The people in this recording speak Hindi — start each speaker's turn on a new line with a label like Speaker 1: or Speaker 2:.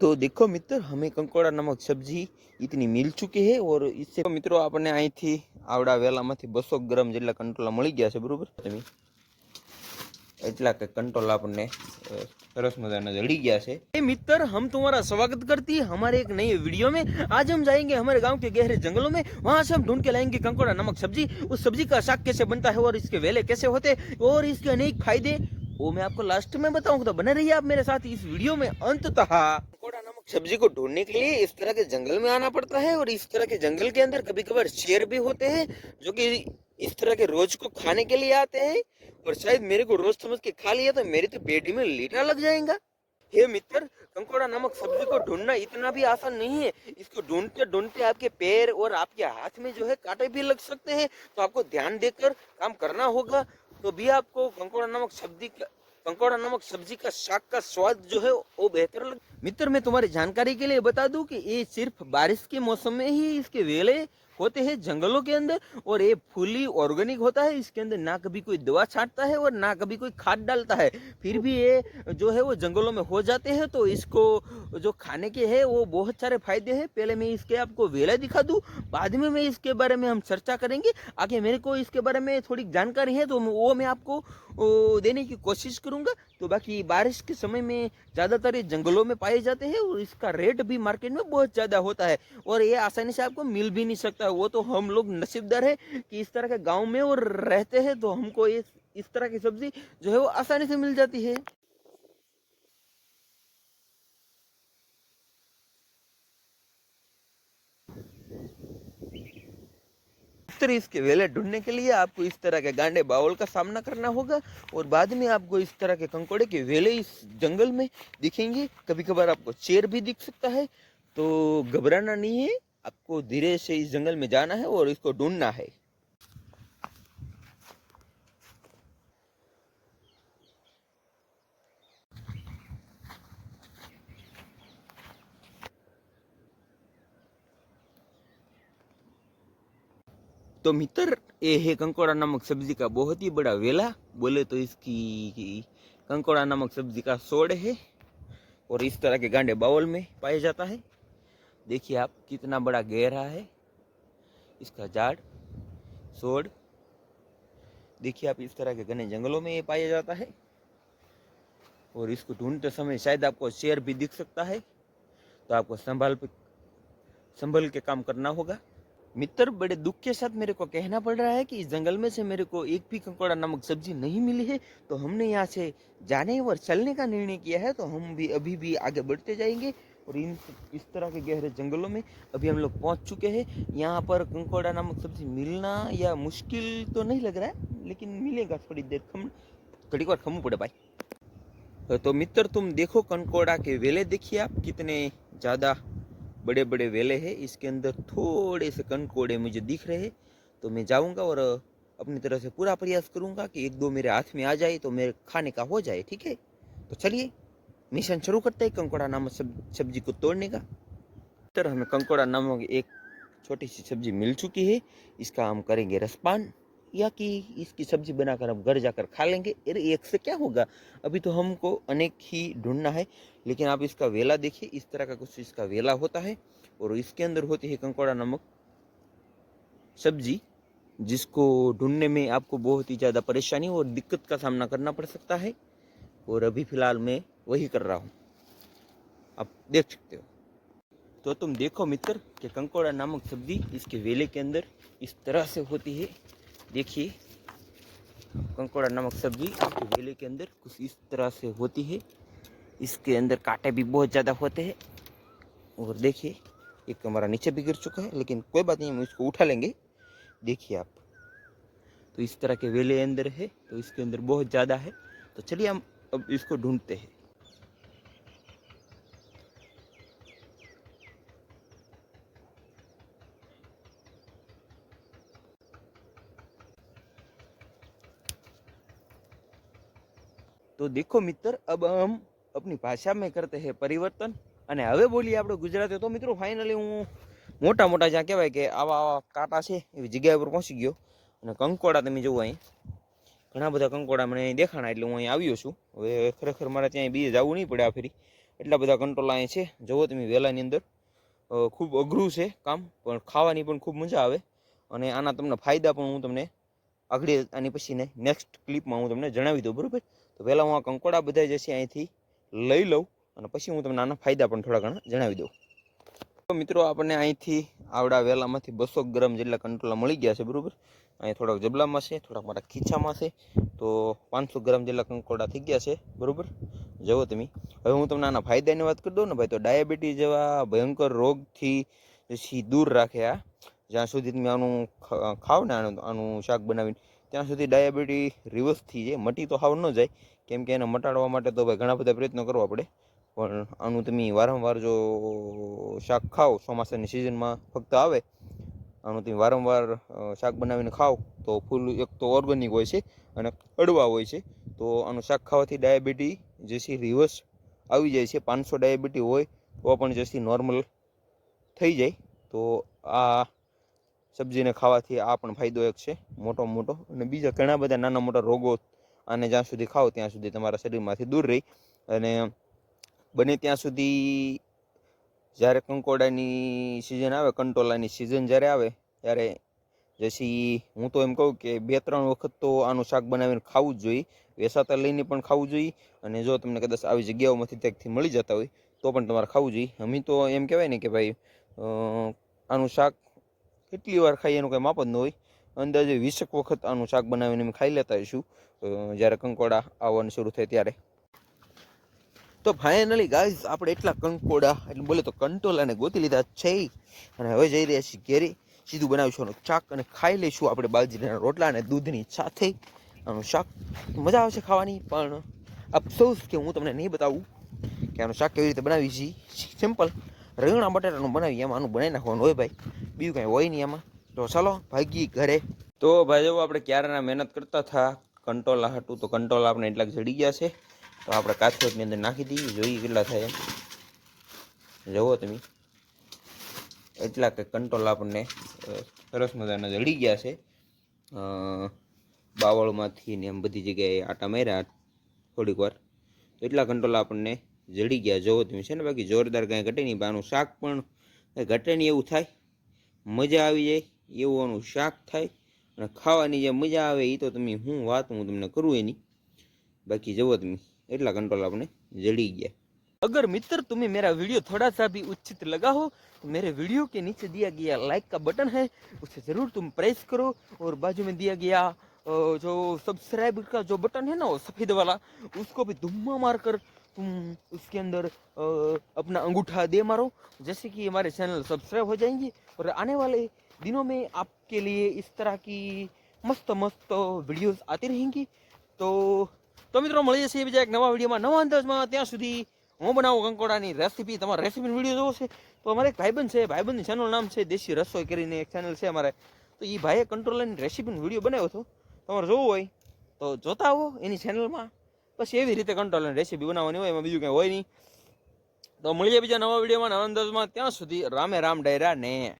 Speaker 1: तो देखो मित्र हमें કંકોડા નમક સબ્જી इतनी मिल चुकी है और इससे મિત્રો આપણને અહીંથી આવડા વેલામાંથી બસો ગ્રામ જેટલા કંટોલા મળી ગયા છે બરોબર તમે એટલા કે કંટોલા આપણને અ, સરસ મજાના જડી ગયા છે ए मित्र हम तुम्हारा स्वागत करती है हमारे एक नए वीडियो में आज हम जाएंगे हमारे गांव के गहरे जंगलों में वहां से हम ढूंढ के लाएंगे कंकोड़ा नमक सब्जी उस सब्जी का साग कैसे बनता है और इसके वेले कैसे होते हैं और इसके अनेक फायदे वो मैं आपको लास्ट में बताऊंगा तो बने रहिए आप मेरे साथ इस वीडियो में अंततः कंकोड़ा नमक सब्ज़ी को ढूँढने के लिए इस तरह के जंगल में आना पड़ता है और इस तरह के जंगल के अंदर कभी कभार शेर भी होते हैं, जो कि इस तरह के रोज को खाने के लिए आते हैं। और शायद मेरे को रोज समझ के खा लिया तो मेरी तो पेटी में लीटा लग जाएगा। हे मित्र, कंकोड़ा नमक सब्ज़ी को ढूंढना इतना भी आसान नहीं है। इसको ढूंढते ढूंढते आपके पैर और आपके हाथ में जो है कांटे भी लग सकते हैं। तो आपको ध्यान देकर काम करना होगा। तो भी आपको कंकोड़ा नमक सब्ज़ी कंकोड़ा नमक सब्ज़ी का शाक का स्वाद जो है वो बेहतर लग मित्र, मैं तुम्हारी जानकारी के लिए बता दूँ कि ये सिर्फ़ बारिश के मौसम में ही इसके वेले होते हैं जंगलों के अंदर, और ये फुली ऑर्गेनिक होता है, इसके अंदर ना कभी कोई दवा छाटता है और ना कभी कोई खाद डालता है। फिर भी ये जो है वो जंगलों में हो जाते हैं तो इसको जो खाने के है, वो बहुत सारे फ़ायदे हैं। पहले मैं इसके आपको वेला दिखा दूँ, बाद में मैं इसके बारे में हम चर्चा करेंगे। आगे मेरे को इसके बारे में थोड़ी जानकारी है तो वो मैं आपको देने की कोशिश करूँगा। तो बाकी बारिश के समय में ज़्यादातर ये जंगलों में पाए जाते हैं और इसका रेट भी मार्केट में बहुत ज़्यादा होता है। और ये आसानी से आपको मिल भी नहीं सकता। वो तो हम लोग नसीबदार है कि इस तरह के गाँव में और रहते हैं तो हमको इस तरह की सब्ज़ी जो है वो आसानी से मिल जाती है। तरह इसके वेले ढूँढने के लिए आपको इस तरह के गांडे बावल का सामना करना होगा और बाद में आपको इस तरह के कंकोड़े के वेले इस जंगल में दिखेंगे। कभी कभार आपको चेर भी दिख सकता है। तो घबराना नहीं है। आपको धीरे से इस जंगल में जाना है और इसको ढूंढना है। तो मित्र ये है कंकोड़ा नमक सब्ज़ी का बहुत ही बड़ा वेला, बोले तो इसकी कंकोड़ा नमक सब्ज़ी का सोड़ है, और इस तरह के गांडे बाउल में पाया जाता है। देखिए आप, कितना बड़ा गहरा है, इसका झाड़ सोड़। देखिए आप, इस तरह के घने जंगलों में ये पाया जाता है, और इसको ढूंढते समय शायद आपको शेर भी दिख सकता है तो आपको संभाल संभल के काम करना होगा। मित्र, बड़े दुख के साथ मेरे को कहना पड़ रहा है कि इस जंगल में से मेरे को एक भी कंकोड़ा नमक सब्ज़ी नहीं मिली है तो हमने यहाँ से जाने और चलने का निर्णय किया है तो हम भी अभी भी आगे बढ़ते जाएँगे और इन इस तरह के गहरे जंगलों में अभी हम लोग पहुँच चुके हैं। यहाँ पर कंकोड़ा नमक सब्ज़ी मिलना या मुश्किल तो नहीं लग रहा है, लेकिन मिलेगा थोड़ी देर खम घड़ी बार खमू पड़े भाई। तो मित्र, तुम देखो कंकोड़ा के वेले देखिए आप, कितने ज़्यादा बड़े बड़े वेले हैं इसके अंदर थोड़े से कंकोड़े मुझे दिख रहे हैं तो मैं जाऊँगा और अपनी तरह से पूरा प्रयास करूँगा कि एक दो मेरे हाथ में आ जाए तो मेरे खाने का हो जाए ठीक है? तो चलिए मिशन शुरू करते हैं कंकोड़ा नामक सब, सब्ज़ी को तोड़ने का। तरह हमें कंकोड़ा नामक एक छोटी सी सब्ज़ी मिल चुकी है इसका हम करेंगे रसपान। या कि इसकी सब्ज़ी बनाकर हम घर जाकर खा लेंगे? अरे, एक से क्या होगा? अभी तो हमको अनेक ही ढूंढना है, लेकिन आप इसका वेला देखिए, इस तरह का कुछ इसका वेला होता है और इसके अंदर होती है कंकोड़ा नमक। सब्ज़ी, जिसको ढूँढने में आपको बहुत ही ज़्यादा परेशानी और दिक्कत का सामना करना पड़ सकता है और अभी फ़िलहाल मैं वही कर रहा हूँ। आप देख सकते हो। तो तुम देखो मित्र, कि कंकोड़ा नामक सब्ज़ी इसके वेले के अंदर इस तरह से होती है। देखिए, कंकोड़ा नमक सब्ज़ी इसके वेले के अंदर कुछ इस तरह से होती है। इसके अंदर कांटे भी बहुत ज़्यादा होते हैं। और देखिए, एक हमारा नीचे भी गिर चुका है, लेकिन कोई बात नहीं, हम इसको उठा लेंगे। देखिए आप तो इस तरह के वेले अंदर है तो इसके अंदर बहुत ज़्यादा है। तो चलिए हम अब इसको ढूंढते हैं। તો દેખો મિત્ર, અબ હમ અપની ભાષા में કરતે હે પરિવર્તન. અને હવે બોલીએ આપણે ગુજરાતી તો મિત્રો ફાઇનલી હું મોટા મોટા જ્યાં કહેવાય કે આવા આવા કાંટા છે, એવી જગ્યા ઉપર પહોંચી ગયો. અને કંકોડા તમે જુઓ અહીં. ઘણા બધા કંકોડા મને અહીં દેખાણા, એટલે હું અહીં આવ્યો છું. હવે ખરેખર મારે ત્યાં બીજે જવું નહીં પડે આ ફેરી. એટલા બધા કંટ્રોલ અહીંયા છે. જુઓ તમે વહેલાની અંદર. ખૂબ અઘરું છે કામ, પણ ખાવાની પણ ખૂબ મજા આવે. અને આના તમને ફાયદા પણ હું તમને આગળ આની પછીને નેક્સ્ટ ક્લિપમાં હું તમને જણાવી દઉં, બરાબર? તો પહેલાં હું આ કંકોડા બધા જે છે અહીંથી લઈ લઉં અને પછી હું તમને આના ફાયદા પણ થોડા ઘણા જણાવી દઉં. તો મિત્રો આપણને અહીંથી આવડા વેલામાંથી બસો ગ્રામ જેટલા કંટ્રોલા મળી ગયા છે, બરાબર? અહીં થોડાક જબલામાં છે, થોડાક મારા ખીચામાં છે. તો પાંચસો ગ્રામ જેટલા કંકોડા થઈ ગયા છે, બરાબર? જુઓ તમે. હવે હું તમને આના ફાયદાની વાત કરી દઉં ને ભાઈ, તો ડાયાબિટીસ જેવા ભયંકર રોગથી દૂર રાખે આ. જ્યાં સુધી તમે આનું ખાવ ને આનું આનું શાક બનાવીને ત્યાં સુધી ડાયાબિટી રિવર્સ થઈ જાય, મટી તો હાવ ન જાય, કેમ કે એને મટાડવા માટે તો ભાઈ ઘણા બધા પ્રયત્નો કરવા પડે. પણ આનું તમે વારંવાર જો શાક ખાઓ, ચોમાસાની સિઝનમાં ફક્ત આવે, આનું તમે વારંવાર શાક બનાવીને ખાઓ, તો ફૂલ એક તો ઓર્ગેનિક હોય છે અને અડવા હોય છે. તો આનું શાક ખાવાથી ડાયાબિટી જે છે રિવર્સ આવી જાય છે. પાંચસો ડાયાબિટી હોય, તો પણ જેથી નોર્મલ થઈ જાય. તો આ સબ્જીને ખાવાથી આ પણ ફાયદો એક છે, મોટો મોટો. અને બીજા ઘણા બધા નાના મોટા રોગો આને જ્યાં સુધી ખાઓ ત્યાં સુધી તમારા શરીરમાંથી દૂર રહી. અને બને ત્યાં સુધી જ્યારે કંકોડાની સિઝન આવે, કંટોલાની સિઝન જ્યારે આવે, ત્યારે જેથી હું તો એમ કહું કે બે ત્રણ વખત તો આનું શાક બનાવીને ખાવું જ જોઈએ. વેસાતા લઈને પણ ખાવું જોઈએ. અને જો તમને કદાચ આવી જગ્યાઓમાંથી ત્યાંથી મળી જતા હોય, તો પણ તમારે ખાવું જોઈએ. અમે તો એમ કહેવાય ને કે ભાઈ આનું શાક કેટલી વાર ખાઈએ એનું કંઈ માપ જ ન હોય. અંદાજે વીસેક વખત આનું શાક બનાવીને અમે ખાઈ લેતા હોઈશું. જ્યારે કંકોડા આવવાનું શરૂ થાય ત્યારે. તો ફાઇનલી ગાઈઝ આપણે એટલા કંકોડા, એટલે બોલે તો કંટોલાને ગોતી લીધા છે અને હવે જઈ રહ્યા છીએ ઘેરી. સીધું બનાવીશું આનું શાક અને ખાઈ લઈશું આપણે બાજરીના રોટલા અને દૂધની સાથે આનું શાક. મજા આવશે ખાવાની, પણ અફસોસ કે હું તમને નહીં બતાવું કે આનું શાક કેવી રીતે બનાવી છીએ. સિમ્પલ રીંગણા બટાટાનું બનાવીએ, એમાં આનું બનાવી નાખવાનું હોય ભાઈ. બીજું કાંઈ હોય નહીં એમાં તો ચાલો ભાગી ઘરે. તો ભાઈ જો આપણે ક્યારેના મહેનત કરતા હતા. કંટોલા હતું તો કંટોલા આપણે એટલાક જડી ગયા છે. તો આપણે કાથરોટની અંદર નાખી દઈએ, જોઈએ કેટલા થાય જવો તમે. એટલા કે કંટોલા આપણને સરસ મજાના જડી ગયા છે. બાવળમાંથી ને એમ બધી જગ્યાએ આટા માર્યા થોડીક વાર. તો એટલા કંટ્રોલ આપણને જડી ગયા જુઓ તમે છે ને બાકી જોરદાર કાંઈ ઘટે નહીં પણ આનું શાક પણ કાંઈ ઘટે નહીં એવું થાય મજા આવી જાય એવું આનું શાક થાય અને ખાવાની જે મજા આવે એ તો તમે હું વાત હું તમને કરું એની बाकी जरूरत में इतना कंट्रोल आपने जड़ी गया अगर मित्र तुम्हें मेरा वीडियो थोड़ा सा भी उचित लगा हो तो मेरे वीडियो के नीचे दिया गया लाइक का बटन है उसे ज़रूर तुम प्रेस करो और बाजू में दिया गया अ, जो सब्सक्राइब का जो बटन है ना वो सफ़ेद वाला उसको भी धुम्मा मार कर तुम उसके अंदर अ, अपना अंगूठा दे मारो जैसे कि हमारे चैनल सब्सक्राइब हो जाएंगे और आने वाले दिनों में आपके लिए इस तरह की मस्त मस्त वीडियोस आती रहेंगी तो તો મિત્રો મળીએ છીએ બીજા એક નવા વિડીયોમાં નવા અંદાજમાં ત્યાં સુધી હું બનાવું કંકોડાની રેસીપી તમારે રેસીપીનો વિડીયો જોવો છે તો અમારે એક ભાઈબંધ છે ભાઈબંધની ચેનલનું નામ છે દેશી રસોઈ કરીને એક ચેનલ છે અમારે તો એ ભાઈએ કંટ્રોલરની રેસીપીનો વિડીયો બનાવ્યો હતો તમારે જોવું હોય તો જોતા આવો એની ચેનલમાં પછી એવી રીતે કંટ્રોલ રેસીપી બનાવવાની હોય એમાં બીજું કંઈ હોય નહીં. તો મળીએ બીજા નવા વિડીયોમાં નવા અંદાજમાં. ત્યાં સુધી રામે રામ ડાયરા ને